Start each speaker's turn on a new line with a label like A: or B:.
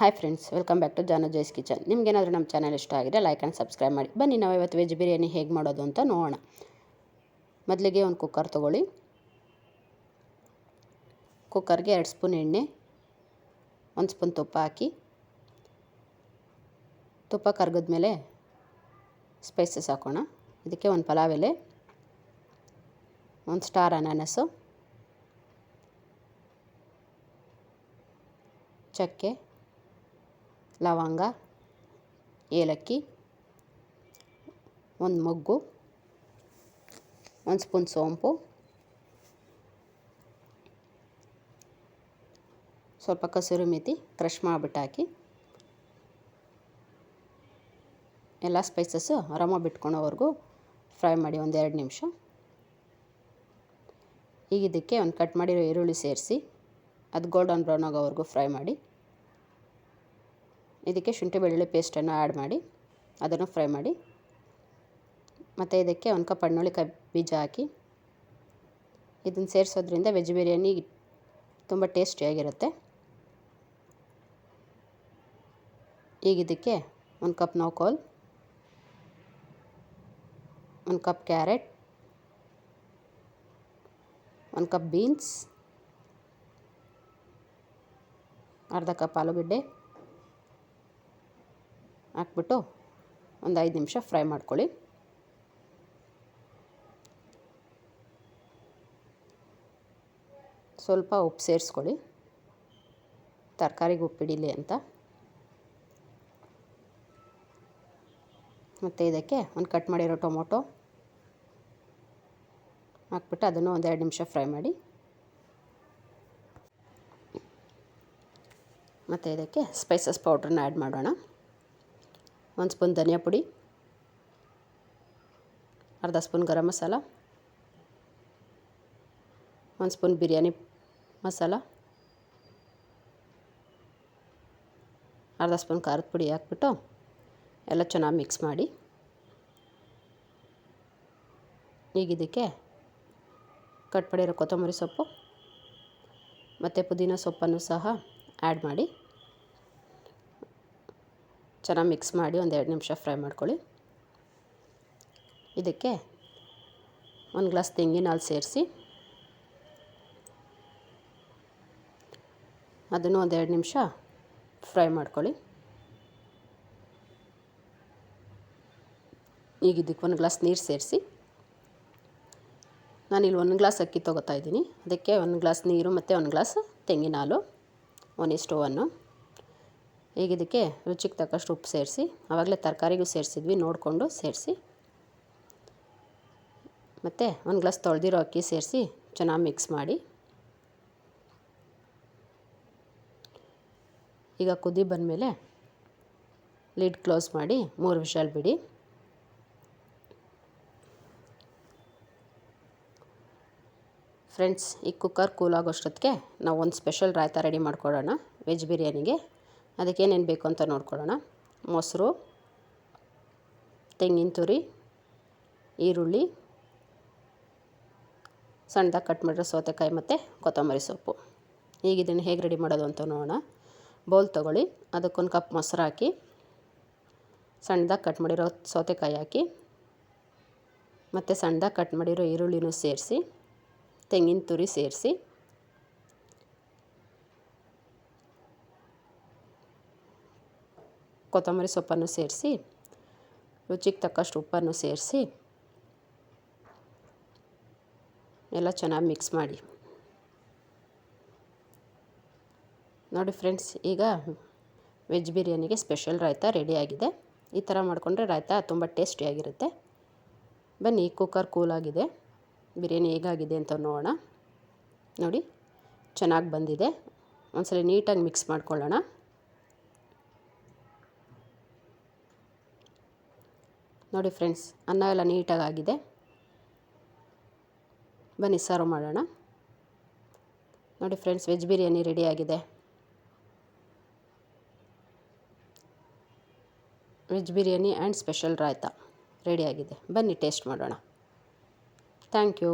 A: Hi friends welcome back to ಜಾನ ಜೈಸ್ kitchen ನಿಮ್ಗೇನಾದರೂ ನಮ್ಮ channel ಇಷ್ಟ ಆಗಿದೆ ಲೈಕ್ ಆ್ಯಂಡ್ ಸಬ್ಸ್ಕ್ರೈಬ್ ಮಾಡಿ. ಬನ್ನಿ ನಾವು ಇವತ್ತು ವೆಜ್ ಬಿರಿಯಾನಿ ಹೇಗೆ ಮಾಡೋದು ಅಂತ ನೋಡೋಣ. ಮೊದಲಿಗೆ ಒಂದು ಕುಕ್ಕರ್ ತೊಗೊಳ್ಳಿ. ಕುಕ್ಕರ್ಗೆ ಎರಡು ಸ್ಪೂನ್ ಎಣ್ಣೆ, ಒಂದು ಸ್ಪೂನ್ ತುಪ್ಪ ಹಾಕಿ. ತುಪ್ಪ ಕರ್ಗದ್ಮೇಲೆ ಸ್ಪೈಸಸ್ ಹಾಕೋಣ. ಇದಕ್ಕೆ ಒಂದು ಪಲಾವ್ ಎಲೆ, ಒಂದು ಸ್ಟಾರ್ ಅನಾನಸು ಚಕ್ಕೆ ಲವಂಗ, ಏಲಕ್ಕಿ, ಒಂದು ಮೊಗ್ಗು, ಒಂದು ಸ್ಪೂನ್ ಸೋಂಪು, ಸ್ವಲ್ಪ ಕಸೂರಿ ಮೆಥಿ ಕ್ರಷ್ ಮಾಡಿಬಿಟ್ಟು ಹಾಕಿ, ಎಲ್ಲ ಸ್ಪೈಸಸ್ಸು ಅರಮ ಬಿಟ್ಕೊಳೋವರೆಗೂ ಫ್ರೈ ಮಾಡಿ ಒಂದು ಎರಡು ನಿಮಿಷ. ಈಗ ಇದಕ್ಕೆ ಒಂದು ಕಟ್ ಮಾಡಿರೋ ಈರುಳ್ಳಿ ಸೇರಿಸಿ, ಅದು ಗೋಲ್ಡನ್ ಬ್ರೌನ್ ಆಗೋವರೆಗೂ ಫ್ರೈ ಮಾಡಿ. ಇದಕ್ಕೆ ಶುಂಠಿ ಬೆಳ್ಳುಳ್ಳಿ ಪೇಸ್ಟನ್ನು ಆ್ಯಡ್ ಮಾಡಿ, ಅದನ್ನು ಫ್ರೈ ಮಾಡಿ, ಮತ್ತು ಇದಕ್ಕೆ ಒಂದು ಕಪ್ ಹಣ್ಣುಳ್ಳಿಕಾಯಿ ಬೀಜ ಹಾಕಿ. ಇದನ್ನು ಸೇರಿಸೋದ್ರಿಂದ ವೆಜ್ ಬಿರಿಯಾನಿ ತುಂಬ ಟೇಸ್ಟಿಯಾಗಿರುತ್ತೆ ಈಗ ಇದಕ್ಕೆ ಒಂದು ಕಪ್ ನೌಕೋಲ್ ಒಂದು ಕಪ್ ಕ್ಯಾರೆಟ್, ಒಂದು ಕಪ್ ಬೀನ್ಸ್, ಅರ್ಧ ಕಪ್ ಆಲೂಗಡ್ಡೆ. ಹಾಕ್ಬಿಟ್ಟು ಒಂದು ಐದು ನಿಮಿಷ ಫ್ರೈ ಮಾಡ್ಕೊಳ್ಳಿ. ಸ್ವಲ್ಪ ಉಪ್ಪು ಸೇರಿಸ್ಕೊಳ್ಳಿ. ತರಕಾರಿಗೆ ಉಪ್ಪಿಡಿಲಿ ಅಂತ. ಮತ್ತು ಇದಕ್ಕೆ ಒಂದು ಕಟ್ ಮಾಡಿರೋ ಟೊಮೊಟೊ ಹಾಕ್ಬಿಟ್ಟು ಅದನ್ನು ಒಂದು ಎರಡು ನಿಮಿಷ ಫ್ರೈ ಮಾಡಿ. ಮತ್ತು ಇದಕ್ಕೆ ಸ್ಪೈಸಸ್ ಪೌಡ್ರನ್ನ ಆ್ಯಡ್ ಮಾಡೋಣ. ಒಂದು ಸ್ಪೂನ್ ಧನಿಯಾ ಪುಡಿ, ಅರ್ಧ ಸ್ಪೂನ್ ಗರಂ ಮಸಾಲ, ಒಂದು ಸ್ಪೂನ್ ಬಿರಿಯಾನಿ ಮಸಾಲ, ಅರ್ಧ ಸ್ಪೂನ್ ಖಾರದ ಪುಡಿ ಹಾಕ್ಬಿಟ್ಟು ಎಲ್ಲ ಚೆನ್ನಾಗಿ ಮಿಕ್ಸ್ ಮಾಡಿ, ಈಗ ಇದಕ್ಕೆ ಕಟ್ ಮಾಡಿರೋ ಕೊತ್ತಂಬರಿ ಸೊಪ್ಪು ಮತ್ತು ಪುದೀನ ಸೊಪ್ಪನ್ನು ಸಹ ಆ್ಯಡ್ ಮಾಡಿ. ಚೆನ್ನಾಗಿ ಮಿಕ್ಸ್ ಮಾಡಿ ಒಂದು ಎರಡು ನಿಮಿಷ ಫ್ರೈ ಮಾಡ್ಕೊಳ್ಳಿ. ಇದಕ್ಕೆ ಒಂದು ಗ್ಲಾಸ್ ತೆಂಗಿನ ಹಾಲು ಸೇರಿಸಿ. ಅದನ್ನು ಒಂದು ಎರಡು ನಿಮಿಷ ಫ್ರೈ ಮಾಡ್ಕೊಳ್ಳಿ. ಈಗ ಇದಕ್ಕೆ ಒಂದು ಗ್ಲಾಸ್ ನೀರು ಸೇರಿಸಿ. ನಾನಿಲ್ಲಿ ಒಂದು ಗ್ಲಾಸ್ ಅಕ್ಕಿ ತೊಗೋತಾ ಇದ್ದೀನಿ. ಅದಕ್ಕೆ ಒಂದು ಗ್ಲಾಸ್ ನೀರು ಮತ್ತು ಒಂದು ಗ್ಲಾಸ್ ತೆಂಗಿನ ಹಾಲು. ಒನ್ ಇಷ್ಟು ಒನ್ನು ಈಗ ಇದಕ್ಕೆ ರುಚಿಗೆ ತಕ್ಕಷ್ಟು ಉಪ್ಪು ಸೇರಿಸಿ, ಆವಾಗಲೇ ತರಕಾರಿಗೂ ಸೇರಿಸಿದ್ವಿ, ನೋಡಿಕೊಂಡು ಸೇರಿಸಿ. ಮತ್ತು ಒಂದು ಗ್ಲಾಸ್ ತೊಳೆದಿರೋ ಅಕ್ಕಿ ಸೇರಿಸಿ ಚೆನ್ನಾಗಿ ಮಿಕ್ಸ್ ಮಾಡಿ. ಈಗ ಕುದಿ ಬಂದಮೇಲೆ ಲಿಡ್ ಕ್ಲೋಸ್ ಮಾಡಿ ಮೂರು ವಿಷಲ್ ಬಿಡಿ. ಫ್ರೆಂಡ್ಸ್ ಈ ಕುಕ್ಕರ್ ಕೂಲ್ ಆಗೋಷ್ಟೊತ್ತಿಗೆ ನಾವು ಒಂದು ಸ್ಪೆಷಲ್ ರಾಯ್ತಾ ರೆಡಿ ಮಾಡ್ಕೊಳ್ಳೋಣ ವೆಜ್ ಬಿರಿಯಾನಿಗೆ. ಅದಕ್ಕೆ ಏನೇನು ಬೇಕು ಅಂತ ನೋಡ್ಕೊಳ್ಳೋಣ. ಮೊಸರು, ತೆಂಗಿನ ತುರಿ, ಈರುಳ್ಳಿ ಸಣ್ಣದಾಗಿ ಕಟ್ ಮಾಡಿರೋ ಸೌತೆಕಾಯಿ ಮತ್ತು ಕೊತ್ತಂಬರಿ ಸೊಪ್ಪು. ಈಗ ಇದನ್ನು ಹೇಗೆ ರೆಡಿ ಮಾಡೋದು ಅಂತ ನೋಡೋಣ. ಬೌಲ್ ತೊಗೊಳ್ಳಿ. ಅದಕ್ಕೊಂದು ಕಪ್ ಮೊಸರು ಹಾಕಿ ಸಣ್ಣದಾಗಿ ಕಟ್ ಮಾಡಿರೋ ಸೌತೆಕಾಯಿ ಹಾಕಿ, ಮತ್ತು ಸಣ್ಣದಾಗಿ ಕಟ್ ಮಾಡಿರೋ ಈರುಳ್ಳಿನೂ ಸೇರಿಸಿ, ತೆಂಗಿನ ತುರಿ ಸೇರಿಸಿ ಕೊತ್ತಂಬರಿ ಸೊಪ್ಪನ್ನು ಸೇರಿಸಿ, ರುಚಿಗೆ ತಕ್ಕಷ್ಟು ಉಪ್ಪನ್ನು ಸೇರಿಸಿ, ಎಲ್ಲ ಚೆನ್ನಾಗಿ ಮಿಕ್ಸ್ ಮಾಡಿ. ನೋಡಿ ಫ್ರೆಂಡ್ಸ್ ಈಗ ವೆಜ್ ಬಿರಿಯಾನಿಗೆ ಸ್ಪೆಷಲ್ ರಾಯ್ತ ರೆಡಿಯಾಗಿದೆ ಈ ಥರ ಮಾಡಿಕೊಂಡ್ರೆ ರಾಯ್ತ ತುಂಬ ಟೇಸ್ಟಿಯಾಗಿರುತ್ತೆ ಬನ್ನಿ ಕುಕ್ಕರ್ ಕೂಲಾಗಿದೆ ಬಿರಿಯಾನಿ ಹೇಗಾಗಿದೆ ಅಂತ ನೋಡೋಣ. ನೋಡಿ, ಚೆನ್ನಾಗಿ ಬಂದಿದೆ. ಒಂದ್ಸಲ ನೀಟಾಗಿ ಮಿಕ್ಸ್ ಮಾಡ್ಕೊಳ್ಳೋಣ. ನೋಡಿ ಫ್ರೆಂಡ್ಸ್, ಅನ್ನ ಎಲ್ಲ ನೀಟಾಗಿ ಆಗಿದೆ ಬನ್ನಿ, ಸರ್ವ್ ಮಾಡೋಣ. ನೋಡಿ ಫ್ರೆಂಡ್ಸ್, ವೆಜ್ ಬಿರಿಯಾನಿ ರೆಡಿಯಾಗಿದೆ. Veg biryani and special raita ರೆಡಿಯಾಗಿದೆ. ಬನ್ನಿ, ಟೇಸ್ಟ್ ಮಾಡೋಣ. Thank you.